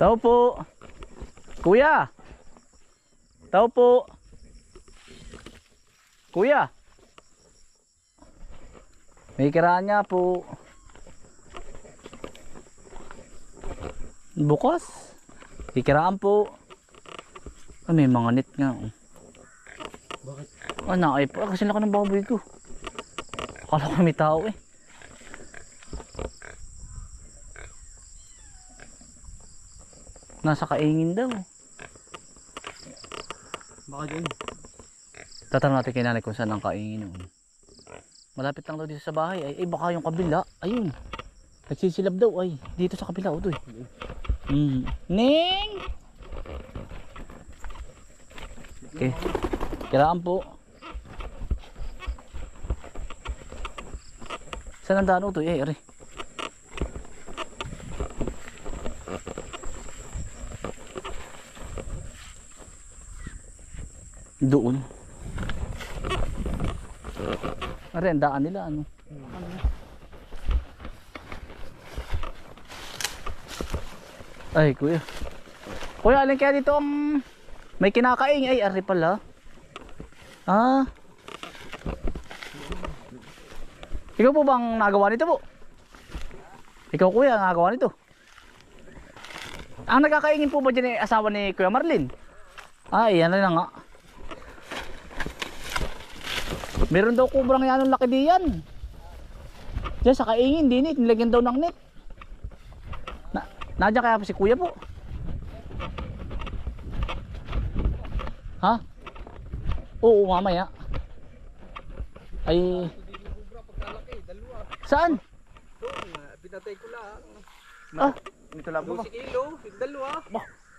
Tao po. Kuya. Tao po. Kuya. May kiraan niya po. Bukas. May kiraan po. Ah, may mga net nga. oh. Bakit? Ah, naay pa. Kasi laki ng baboy ko. Akala ko may tao eh. Nasa kaingin daw. Baka dyan. Tatanong natin kay nanay kung saan ang kaingin yun. Malapit lang daw dito sa bahay. Ay, ay baka yung kabila. Ayun. Nagsisilab daw. Ay, dito sa kabila. Utoy. Mm. Ning! Okay. Kiraan po. Saan ang daan utoy? Eh, ari. Doon. Ari, ang nila ano. Ay, kuya. Kuya, alin kaya dito ang may kinakaing? Ay, ari pala. Ah. Ikaw po bang nagawa nito po? Ikaw kuya, nagawa nito? Ang nagkakaingin po ba dyan ay asawa ni Kuya Marlin? Ay, yan na nga. Meron daw kubrang yan ng laki diyan. Diyan sa kaingin, din eh. Nilagyan daw ng net. Na, nadya kaya pa si kuya po. Ha? Oo, mamaya. Ay, saan? Ah, pinatay ko lang. Ah, Ito lang po. Si kilo, yung dalawa.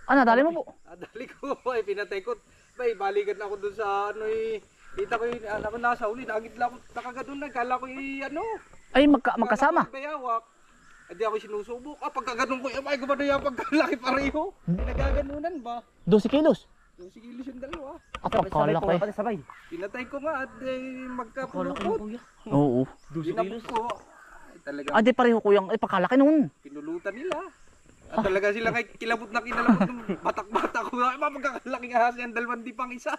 ah, nadali mo po. Ah, dali ko, ay pinatay ko. Bay, balikan na ako doon sa ano eh. Kita ko yung alam ko nasa uli, nagit lang ako nakagadoon na, kala ko yung ano. Ay, magka, magkasama. Kala ko yung Bayawak. Hindi ako sinusubok. Ah, pagkaganon ko, ay gumano yung pagkalaki pareho. Nagaganunan ba? 12 kilos. Yung si kilos yung dalawa. Ah, pagkalaki. sabay. Pinatay ko nga at eh, magkapulukot. Oo. Dinapot ko. Ay, talaga. Ah, di pareho kuyang, ay, pagkalaki nun. Pinulutan nila. At talaga sila kay kilabot na kinalabot ng batak-batak ko. Ay, mapagkakalaking ahas yan, dalawang di pang isa.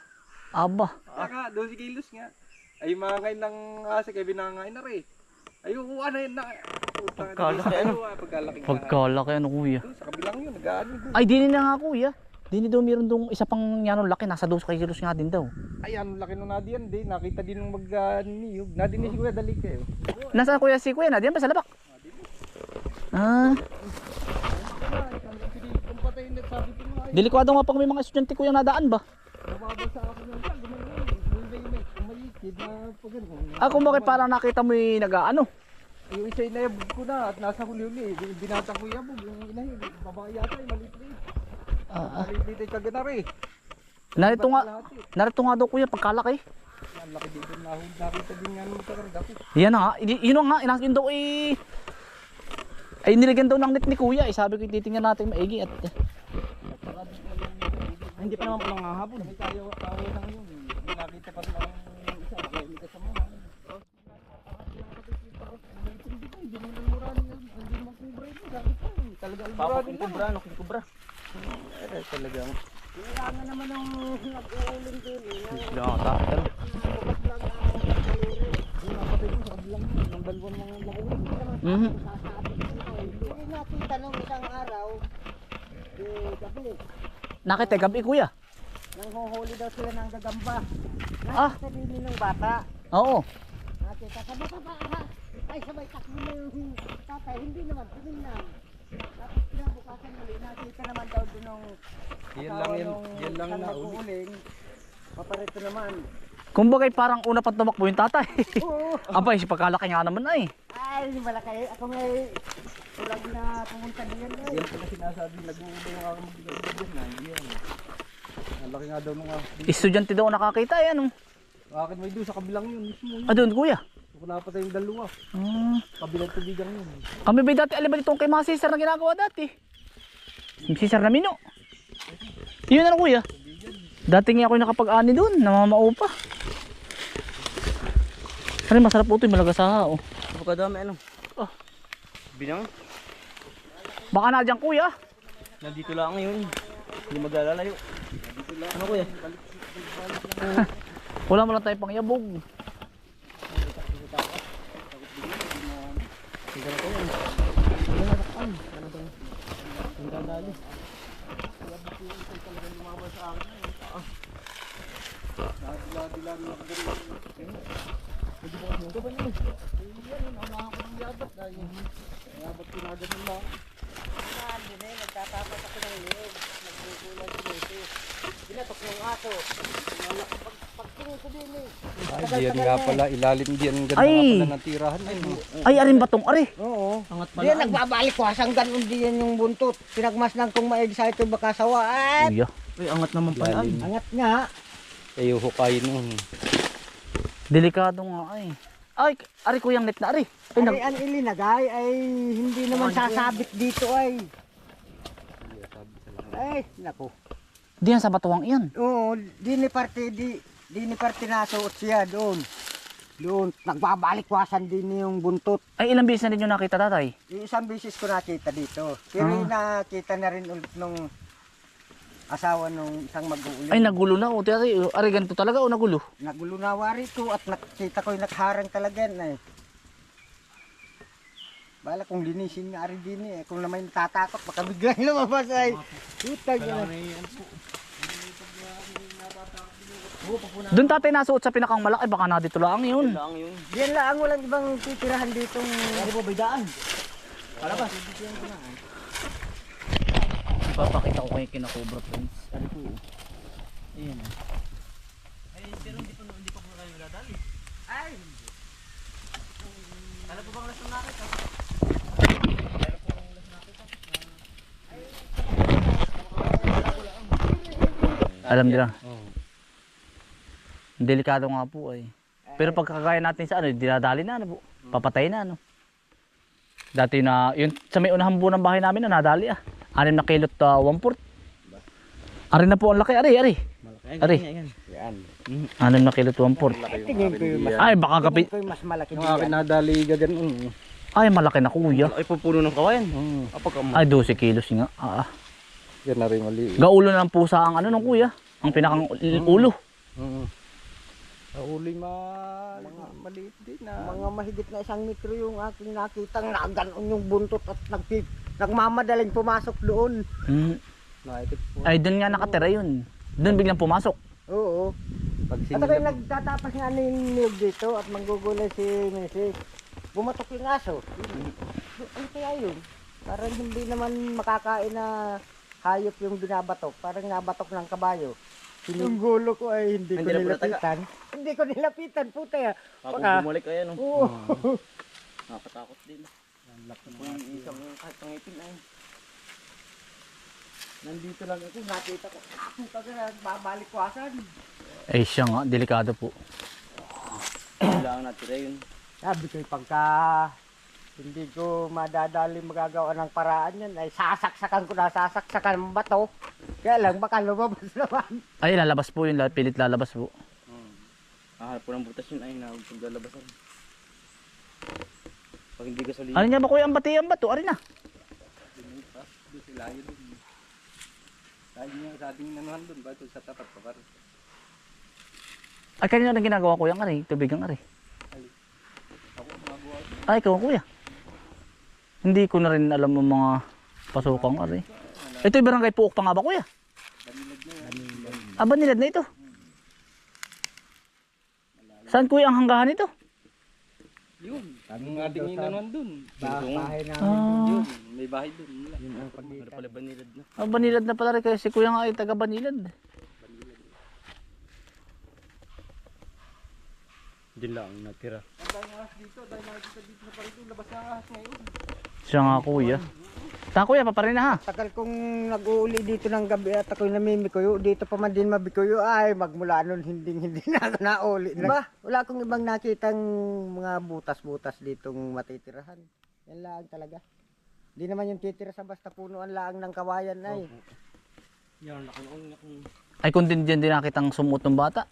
Aba. Saka, 12 kilos nga. Ay, mga ngayon ng ahas, kaya binangain na rin. Ay, oo, ano yun na. Pagkalaki, ano? ah, Pagkalaki. Pagkalaki ano kuya. Doon, Sa kabilang yun, nag-ano doon. Ay, dini na nga kuya. Dini daw meron dong isa pang yanong laki, nasa 12 kilos nga din daw. Ay, ano laki nung nadiyan, di. Nakita din nung mag-niyog. Nadiyan si Kuya, dali kayo. Nasaan kuya si kuya? Nadiyan ba sa labak? Ah, na, ay, delikado nga pag may mga estudyante kuya nadaan ba? nababa sa ako ng tag. May may umayikid na pag ano. Ah, kung bakit parang nakita mo yung nag-ano? Yung isa inayabog ko na at nasa huli-huli. Binata ko yabog, yung inayabog. Babae yata, yung maliit-liit. Ah, ah. Maliit-liit yung kaganari. narito nga, Kalahati. narito nga daw kuya pagkalaki. Ang laki dito na nakita din nga nung takarga ko. Yan nga, yun nga, inas yun daw eh. Ay nilagyan daw ng net ni kuya, eh, sabi ko titingnan natin maigi at Ay, Hindi pa naman palang hahabol. May tayo, tayo lang yun. Hindi nakita pa rin Talaga ang muranin lang. Kubra, no? Kubra. Eh, talaga. Kailangan naman ng nag-uuling din. eh. Ano? Bukas lang ang. Ang dalawang mga lakuin. Mhm. Hindi nakita nung isang araw, eh, gabi, Nakita gabi kuya. Nanghuhuli daw sila ng gagamba. Ah. Nakita din ng bata. Oo. Nakita sa baba ba? Ay, sabay takbo na yung tatay. Hindi naman, tinignan. Tapos kinabukasan muli, nakita naman daw doon ng Yan lang yan. nung Yan lang na uli. nag-uuling. Paparito naman. Kumbagay parang una pa tumakbo yung tatay. Oo. Abay, si pagkalaki nga naman ay. Ay, kayo. Ako may tulag na pumunta diyan. Eh. Yan pala sinasabi. Nag-uuli yung ako dyan na. Yan. Laki nga daw nung ako. Estudyante daw nakakita eh, ano? Akin may doon sa kabilang yun. Mismo yun. Ah, doon kuya. Kung napatay yung dalawa. Ah, Kabilang tubigang yun. kami ba dati, alam ba dito kay mga Cesar na ginagawa dati? Si Cesar na mino. Yun ano kuya. Dati nga ako nakapag-ani doon, namamao pa. Kasi masarap po ito yung malagasaha oh. Pagkadami ano? Oh. Binang? Baka na dyan kuya. Nandito lang ngayon. Hindi maglalalayo. Ano kuya? Wala mo lang tayo pang yabog. Nagtatapat ako ng liig. Nagkukulang dito. Binatok ng aso. Pag, pagtingin ko din eh. Ay, diyan nga pala. Ilalim diyan. Ganda Ay. nga pala ng tirahan. Ay, Ay, arin batong ari. Oo. Angat Diyan nagbabalik ko. Asang ganun din yung buntot. Pinagmasdan kong ma-excite baka sawa. Kuya. Ay, angat naman pala. angat nga. Ay, hukay nun. Delikado nga ay. Ay, ari kuyang net na ari. Ay, Ay, nag... ang ilinagay ay hindi naman sasabit dito ay. Ay, naku. Diyan sa batuang iyan. Oo, di ni parte di di ni parte nasuot siya doon. Doon, nagbabalik-wasan din yung buntot. Ay, ilang beses na din yung nakita tatay. Isang beses ko nakita dito. Pero yung nakita na rin ulit nung asawa nung isang mag-uuli. Ay, nagulo na. O, tatay, ari ganito talaga o nagulo? Nagulo na wari ko at nakita ko yung nakaharang talaga na eh. Bala kung linisin nga rin din eh. Kung naman natatakot, baka biglang lumabas ay. Utag na. Doon tatay nasuot sa pinakang malaki. Baka na dito lang yun. Lang yun. Yan lang walang ibang titirahan ditong Ano ba baydaan? Palabas. Papakita ko kayo kinakobra friends. Ano po? Ayan. Ay, pero hindi pa hindi pa po kayo dadali. Ay, Ano po bang lasong nakita? Alam nila. Oo. Delikado nga po ay. Pero pagkakaya natin sa ano, dinadali na ano po. Papatay na ano. Dati na, yun sa may unahang buo ng bahay namin na nadali ah. Anim na kilot uh, one fourth. Ari na po ang laki, ari, ari. Malaki. Ari. Yan. Yan. Anim na kilot one fourth. tingin ko yung mas, Ay, baka kapi. mas malaki Yung akin nadali gaganon. Ay, malaki na kuya. Ay, pupuno ng kawayan. Amo. Ay, 12 kilos nga. Ah. Yan na rin mali. Gaulo na ng pusa ang ano nung kuya. Ang pinakang ul- ulo. Oo. Nahuli ma... maliit din na. Mga mahigit na isang metro yung aking nakitang naganon yung buntot at nagpip, nagmamadaling pumasok doon. Mm. Ay, doon nga nakatira yun. Doon biglang pumasok. Oo. Pag At ako'y nagtatapas nga ng niyog dito at manggugulay si Mrs. Bumatok yung aso. Ano kaya yun? Parang hindi naman makakain na hayop yung binabatok. Parang nabatok ng kabayo. Yung gulo ko ay hindi, Hindi ko na pala nilapitan. Hindi ko nilapitan, puta ya. Kapag Baka- bumalik ayan. Oo. Nakatakot din. Yung isang kahit ang ipin ay. Nandito lang ako, nakita ko. Ah, puta ka na, babalik wasan. Ay, siya nga. Delikado po. Kailangan natira yun. Sabi ko, pagka hindi ko madadali magagawa ng paraan yan, ay sasaksakan ko na, sasaksakan ng bato. Kaya lang, baka lumabas naman. Ay, lalabas po yun. Pilit lalabas po. Ah, po ng butas yun ay napaglalabasan. Pag hindi ka sa Ano niya ba kuya ang bati ang bato? Ari na. Sila yun. Dahil niya sa ating nanuhan doon, ba ito sa tapat pa parang. Ay, kanina rin ginagawa kuya ang ari. Tubig ang ari. Ay, ikaw ang kuya. Hindi ko na rin alam ang mga pasukang ari. Ito yung barangay Puok pa nga ba kuya? Ah, Banilad na ito. Saan kuya ang hanggahan ito? Yun, ang ating inanuhan doon. Bahay namin. Ah, Yun, may bahay doon. Wala. Yun ang pagitan. pala banilad na. ah, Banilad na pala rin kasi si kuya nga ay taga Banilad. Diyan lang natira. Siya nga kuya. Saan kuya, paparin na ha. Tagal kong nag-uuli dito ng gabi at ako'y namimikuyo. Dito pa man din mabikuyo. Ay, magmula nun hindi hindi na ako nauli. Ba, wala akong ibang nakitang mga butas-butas ditong matitirahan. Yan lang talaga. Hindi naman yung titira sa basta punuan lang ng kawayan ay. Yan, nakanoon na kung... Ay kung din dyan din nakitang sumuot ng bata.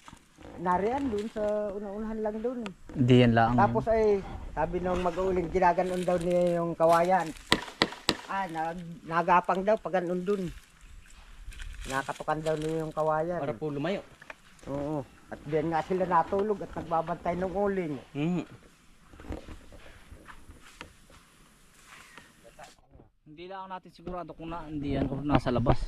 Nariyan dun sa una-unahan lang dun. Hindi yan lang. Tapos ay, sabi nung mag-uuling, ginaganon daw niya yung kawayan. Ah, nag, nagapang daw pag ganun dun. Nakatukan daw niya yung kawayan. Para po lumayo. Oo. At diyan nga sila natulog at nagbabantay ng uling. Mm. Hindi lang natin sigurado kung na, hindi yan o nasa labas.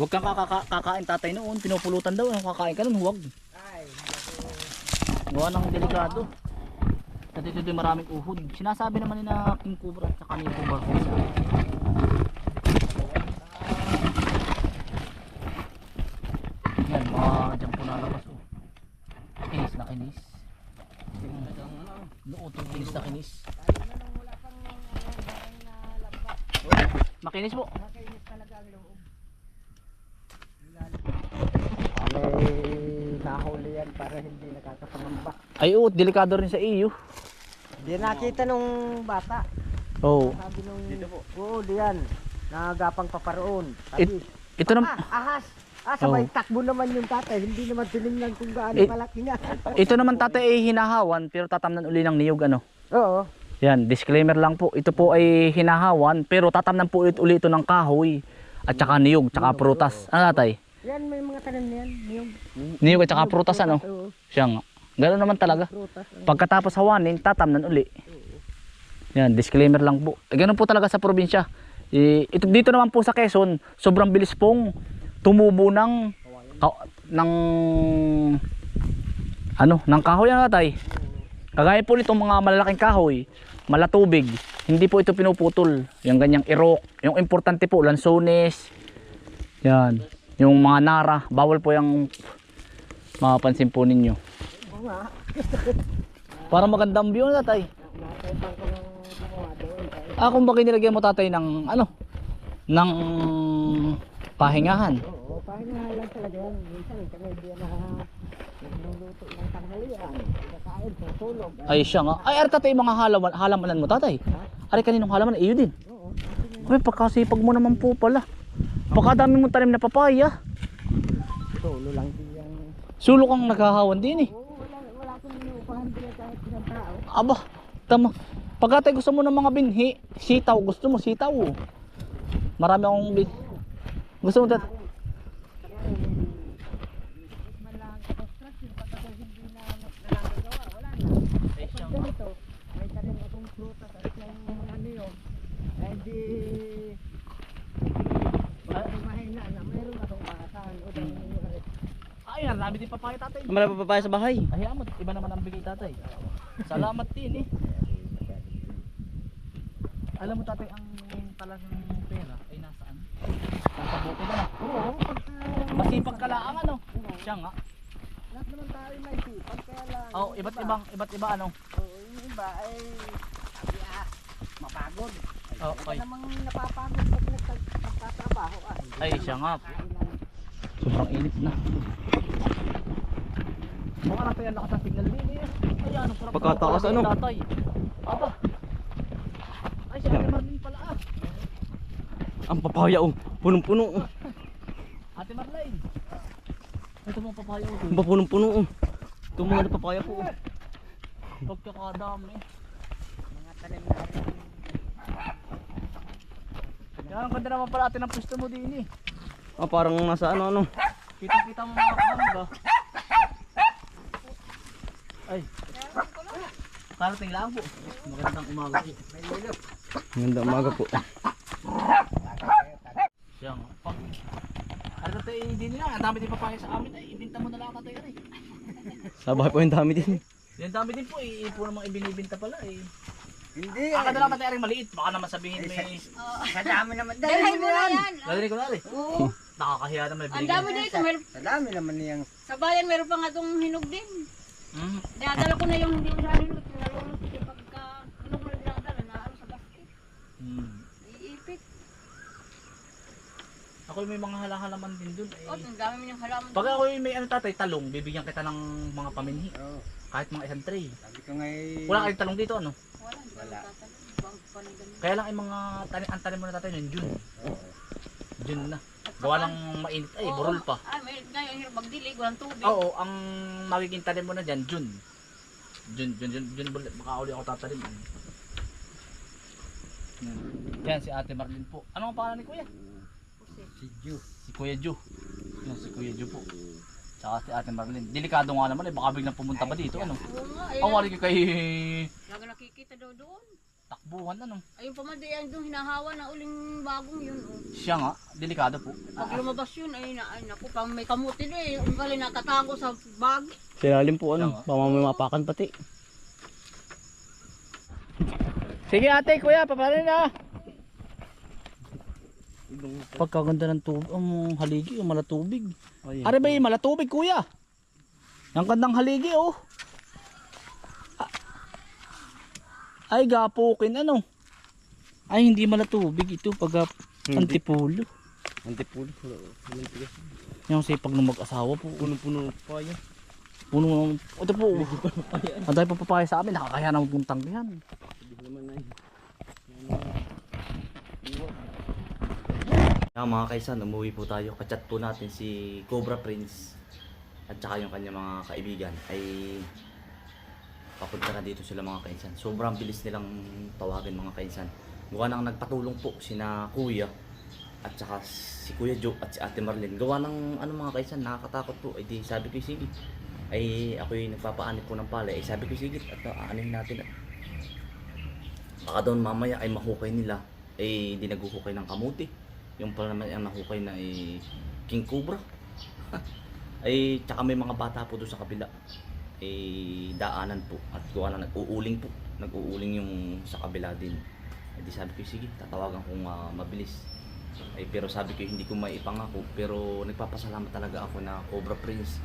Huwag kang kakain tatay noon, pinupulutan daw, ang kakain ka nun, huwag. Ay, Gawa ng delikado. At ito din maraming uhod. Sinasabi naman ni na King Cobra at saka ni Cobra Rosa. Yan, mga dyan po nalabas oh. Kinis na kinis. Noon itong kinis na kinis. Makinis po. May nahuli yan para hindi nakakapangamba. Ay oo, delikado rin sa iyo. Di nakita nung bata. Oo. Sabi nung... Dito po. Oo, diyan. Nagapang paparoon. It, Sabi, ito naman, ah, ahas. Ah, sabay Oo. takbo naman yung tatay. Hindi naman tinignan kung gaano It- kalaki nga. ito naman tatay ay hinahawan pero tatamnan uli ng niyog ano. Oo. Yan, disclaimer lang po. Ito po ay hinahawan pero tatamnan po ulit uli ito ng kahoy at saka niyog, tsaka prutas. Ano tatay? Yan, may mga tanim na yan. Yung Niyog at saka prutas ano? Oo, Siya nga. Gano'n naman talaga. prutas. Pagkatapos hawanin, tatamnan uli. Yan, disclaimer lang po. Eh, ganun po talaga sa probinsya. Eh, ito, dito naman po sa Quezon, sobrang bilis pong tumubo ng, ka- ng ano, ng kahoy na tatay. Kagaya po nitong mga malalaking kahoy, malatubig, hindi po ito pinuputol. Yung ganyang irok. Yung importante po, lansones. Yan. Yung mga nara, bawal po yung mapapansin po ninyo. Para magandang view na tatay. Ah, kung bakit nilagyan mo tatay ng ano? Ng pahingahan. Oo, parang nga lang talaga yan. Minsan kami di na nagluluto ng tanghalian. Kakain, tutulog. Ay siya nga. Ay, ari tatay, mga halaman, halamanan mo tatay. Ari kaninong halaman, iyo din. Ay, pagkasipag mo naman po pala. Pagkadami mong tanim na papaya. Tulo lang din yan. Sulok ang naghahawan din eh. Oo, wala, wala akong inuupahan din kahit ng tao. Aba, tama. Pagkatay gusto mo ng mga binhi, sitaw, gusto mo sitaw. Marami akong bin... Gusto mo tat... May tanim akong prutas at yung mga niyog. Eh di... Pag mahina na, mayroon akong maasahan. O dahil yung arit. Ay, marami din papaya tatay. Marami pa papaya sa bahay. Ay, amot. Iba naman ang bigay tatay. Salamat din eh. Alam mo tatay, ang talagang pera ay nasaan? Nasa buko ba na? Oo. Masipag ka lang ano? Siya nga. Lahat naman tayo may sipag, kaya lang... Oh, yung iba't iba- ibang, iba't iba ano? Oo, yung iba ay... Sabi ah, mapagod. Oh, Iba ay. namang napapagod pag nagtatrabaho ah. Hindi Ay, siya nga. Sobrang init na. Baka natin ang lakas ng signal din eh. Ay, ano parang Pagkataas, ano? Tatay. Aba. Ay, siya Yan. din pala ah. Ang papaya oh. Punong-puno oh. Ate Marlene. Ito mga papaya ko. Ang punong-puno oh. Ito mga na papaya po. oh. Pagkakadami. Mga tanim natin. Kaya ang ganda naman pala ate ng pwesto mo din eh. Ah, parang nasa ano ano. Kita-kita mo mga kamangga. Ay. Karating lang po. Magandang umaga po. Ganda umaga po. Siya nga. Pa. Ano tayo hindi nila. Ang dami din papaya sa amin ay ibinta mo na lang katay rin. Sa bahay po yung dami din. Yung dami din po eh. Po namang ibinibinta pala eh. Hindi. Akala na lang tatay rin maliit. Baka naman sabihin may... Sa dami naman. Dalhin mo na yan. Lagay ko lari. Oo. Nakakahiya naman Ang dami dito. Meron, Sa dami naman niyang sa bayan meron pa nga itong hinog din. Mm. Dinadala ko na yung hindi mo sa hinog. Nalulot yung pagka hinog mo na dinadala na ano sa basket. Mm. Iipit. Ako may mga halahalaman din dun eh. O, ang dami mo yung halaman. Pag ako may ano tatay talong, bibigyan kita ng mga paminhi. Oo. Kahit mga isang tray. Sabi ko nga eh. Wala kayong talong dito ano? Wala. Kaya lang yung mga tani ang tanim mo na tatay nun, June. June na. Gawa ng mainit ay, Oo. burol pa. Ay, may ngayon hirap magdilig, walang tubig. Oo, ang magiging tanim mo na dyan, June. June, June, June, June, June baka uli ako tatanim. Yan. Yan, si Ate Marlene po. Ano ang pangalan ni Kuya? Si Ju. Si Kuya Ju. Yan, si Kuya Ju po. Tsaka si Ate Marlene. Delikado nga naman eh, baka biglang pumunta pa dito, ano? Oo nga, ayun. Ang wari ko kay Lagi nakikita daw doon. takbuhan, ano? Ayun pa man di yan doon hinahawa na uling bagong yun. Oh. Siya nga, delikado po. Pag lumabas yun, ay, na, ay naku, pang may kamuti na eh. Yung gali nakatago sa bag. Silalim po ano, baka may mapakan pati. Sige ate, kuya, paparin na. Pagkaganda ng tubig, ang haligi, ang malatubig. Are ba yung malatubig, kuya? Ang gandang haligi, oh. Ay, gapukin, ano? Ay, hindi malatubig ito, pag antipulo. Antipulo. Yung sipag ng mag-asawa po. Puno-puno pa yan. Puno ng... Ito po. Ang dami pa papaya sa amin, nakakaya na magpuntang yan. Yan mga kaisan, umuwi po tayo. Kachat po natin si Cobra Prince at saka yung kanyang mga kaibigan ay papunta na dito sila mga kaisan. Sobrang bilis nilang tawagan mga kaisan. Gawa nang nagpatulong po sina Kuya at saka si Kuya Joe at si Ate Marlene. Gawa ng ano mga kaisan, nakakatakot po. Ay di sabi ko sige. Ay ako yung nagpapaanip po ng palay. Ay sabi ko sige at uh, anuhin natin at baka doon mamaya ay mahukay nila ay hindi naghuhukay ng kamuti yung pala naman ang nahukay na ay King Cobra. Ay tsaka may mga bata po doon sa kabila. Ay daanan po at gawa na nag-uuling po. Nag-uuling yung sa kabila din. Ay di sabi ko sige tatawagan kong ah, mabilis. Ay pero sabi ko hindi ko maipangako. Pero nagpapasalamat talaga ako na Cobra Prince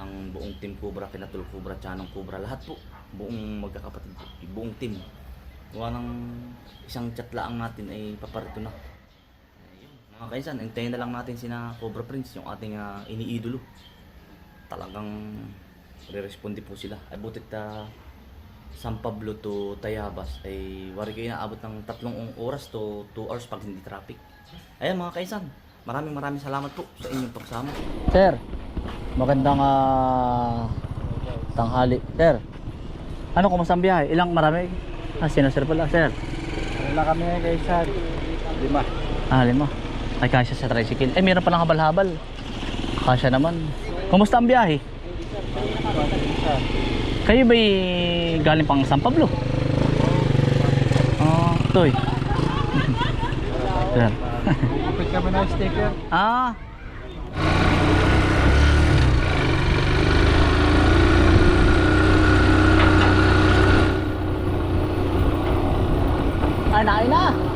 ang buong team Cobra, Kinatul Cobra, Chanong Cobra, lahat po. Buong magkakapatid po, buong team. Gawa ng isang chat lang natin ay paparito na mga kaisan, hintayin na lang natin sina Cobra Prince, yung ating ah, iniidolo. Talagang re-responde po sila. Ay butit ta San Pablo to Tayabas ay wari kayo naabot ng tatlong oras to 2 hours pag hindi traffic. Ayan mga kaisan, maraming maraming salamat po sa inyong pagsama. Sir, magandang ah, tanghali. Sir, ano kumusta ang biyahe? Ilang marami? Ah, sino sir pala, sir? Wala kami kay Sad. Lima. Ah, lima. Ay, kasya sa tricycle. Eh, meron palang habal-habal. Kasya naman. Kumusta ang biyahe? Kayo ba'y galing pang San Pablo? Ah, toy. Sir. Kapit kami ng sticker. Ah. Ay, nain na.